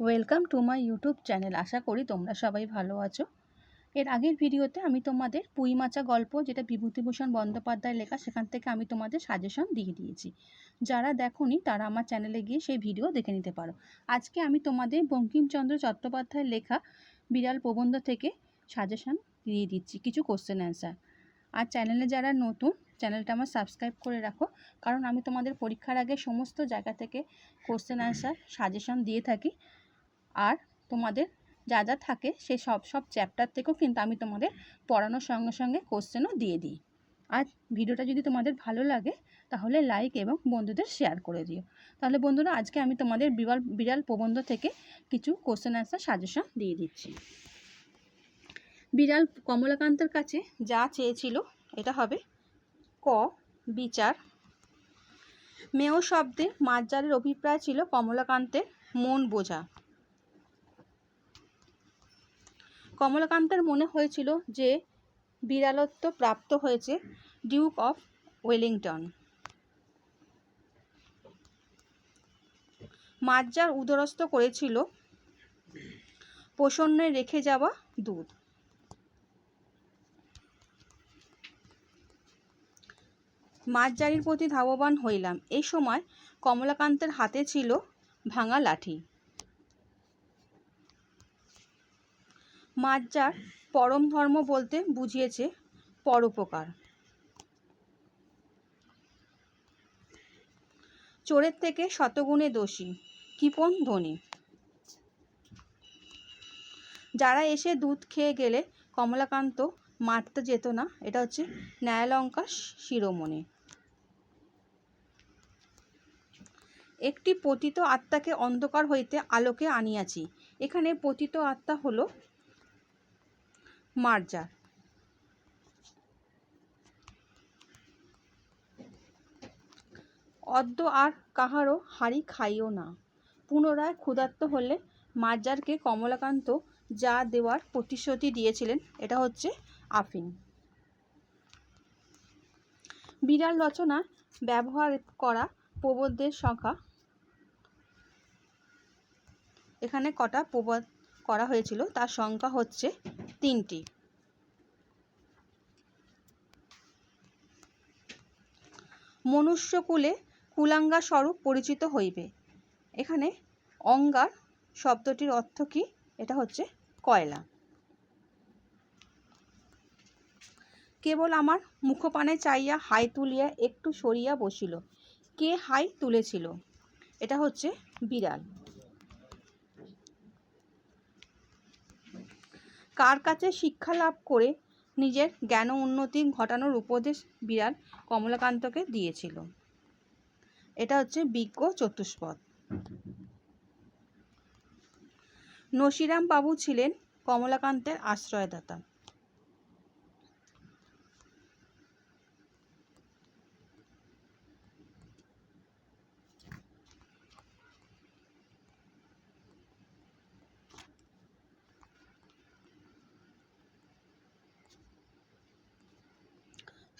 Welcome to my YouTube channel আশা করি তোমরা সবাই ভালো আছো। এর আগের ভিডিওতে আমি তোমাদের পুঁই মাচা গল্প, যেটা বিভূতিভূষণ বন্দ্যোপাধ্যায় লেখা, সেখান থেকে আমি তোমাদের সাজেশন দিয়ে দিয়েছি। যারা দেখোনি, তারা আমার চ্যানেলে গিয়ে সেই ভিডিও দেখে নিতে পারো। আজকে আমি তোমাদের বঙ্কিমচন্দ্র চট্টোপাধ্যায়ের লেখা, বিড়াল প্রবন্ধ থেকে সাজেশন দিয়ে দিচ্ছি, কিছু কোশ্চেন অ্যান্সার আর চ্যানেলে যারা নতুন চ্যানেলটা আমার সাবস্ক্রাইব করে রাখো, কারণ আমি তোমাদের পরীক্ষার আগে সমস্ত জায়গা থেকে কোশ্চেন অ্যান্সার সাজেশন দিয়ে থাকি। আর তোমাদের যা যা থাকে সে সব সব চ্যাপ্টার থেকেও কিন্তু আমি তোমাদের পড়ানোর সঙ্গে সঙ্গে কোশ্চেনও দিয়ে দিই। আর ভিডিওটা যদি তোমাদের ভালো লাগে, তাহলে লাইক এবং বন্ধুদের শেয়ার করে দিও। তাহলে বন্ধুরা, আজকে আমি তোমাদের বিড়াল বিড়াল প্রবন্ধ থেকে কিছু কোশ্চেন অ্যান্সার সাজেশন দিয়ে দিচ্ছি। বিড়াল কমলাকান্তের কাছে যা চেয়েছিল, এটা হবে ক, বিচার। মেয় শব্দে মাঝজারের অভিপ্রায় ছিল কমলাকান্তের মন বোঝা। কমলাকান্তের মনে হয়েছিল যে বিড়ালত্ব প্রাপ্ত হয়েছে ডিউক অফ ওয়েলিংটন। মাজ্জার উদরস্থ করেছিল পোষণ্যে রেখে যাওয়া দুধ। মাঝজারির প্রতি ধাবমান হইলাম। এই সময় কমলাকান্তের হাতে ছিল ভাঙা লাঠি। মাজ্জার পরম ধর্ম বলতে বুঝিয়েছে পরোপকার চোরের থেকে শতগুণে দোষী কিপন ধনী যারা এসে দুধ খেয়ে গেলে কমলাকান্ত মারতে যেত না এটা হচ্ছে ন্যায়ালঙ্কা শিরোমণি একটি পতিত আত্মাকে অন্ধকার হইতে আলোকে আনিয়াছি এখানে পতিত আত্মা হলো মার্জার। অদ্য আর কাহারও হাড়ি খাইও না। পুনরায় ক্ষুধার্ত হলে মার্জারকে কমলাকান্ত যা দেওয়ার প্রতিশ্রুতি দিয়েছিলেন, এটা হচ্ছে আফিন বিড়াল রচনা, ব্যবহার করা প্রবন্ধের সংখ্যা এখানে কটা প্রবাদ করা হয়েছিল, তার সংখ্যা হচ্ছে তিনটি। মনুষ্যকুলে কুলাঙ্গা স্বরূপ পরিচিত হইবে। এখানে অঙ্গার শব্দটির অর্থ কি? এটা হচ্ছে কয়লা। কেবল আমার মুখপানে চাইয়া হাই তুলিয়া একটু সরিয়া বসিল। কে হাই তুলেছিল? এটা হচ্ছে বিড়াল। কার কাছে শিক্ষা লাভ করে নিজের জ্ঞান উন্নতি ঘটানোর উপদেশ বিরাট কমলাকান্তকে দিয়েছিল। এটা হচ্ছে বিজ্ঞ চতুষ্পদ। নসিরাম বাবু ছিলেন কমলাকান্তের আশ্রয়দাতা।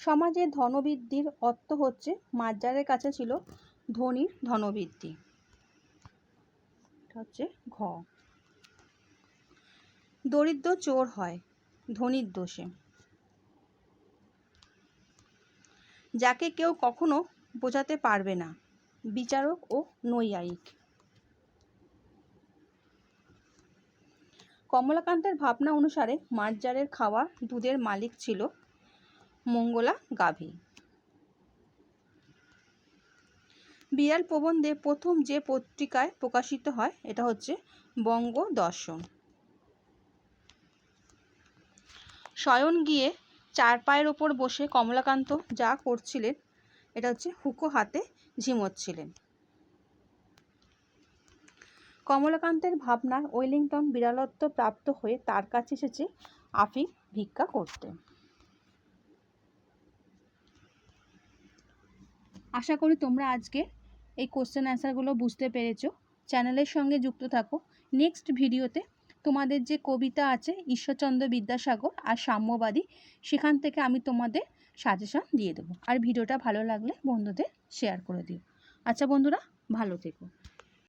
সমাজে ধনবৃদ্ধির অর্থ হচ্ছে মার্জারের কাছে ছিল ধনীর ধনবৃদ্ধি। হচ্ছে ঘ। দরিদ্র চোর হয়, ধনির দোষে। যাকে কেউ কখনো বোঝাতে পারবে না, বিচারক ও নৈয়ায়িক। কমলাকান্তের ভাবনা অনুসারে মার্জারের খাওয়া দুধের মালিক ছিল মঙ্গলা গাভী। বিড়াল প্রবন্ধে প্রথম যে পত্রিকায় প্রকাশিত হয়, এটা হচ্ছে বঙ্গ দর্শন শয়ন গিয়ে চার পায়ের ওপর বসে কমলাকান্ত যা করছিলেন, এটা হচ্ছে হুকো হাতে ঝিমোচ্ছিলেন। কমলাকান্তের ভাবনার ওয়েলিংটন বিড়ালত্ব প্রাপ্ত হয়ে তার কাছে এসেছে আফিক ভিক্ষা করতে। আশা করি তোমরা আজকে এই কোশ্চেন অ্যান্সারগুলো বুঝতে পেরেছ। চ্যানেলের সঙ্গে যুক্ত থাকো। নেক্সট ভিডিওতে তোমাদের যে কবিতা আছে, ঈশ্বরচন্দ্র বিদ্যাসাগর আর সাম্যবাদী, সেখান থেকে আমি তোমাদের সাজেশন দিয়ে দেবো। আর ভিডিওটা ভালো লাগলে বন্ধুদের শেয়ার করে দিও। আচ্ছা বন্ধুরা, ভালো থেকো।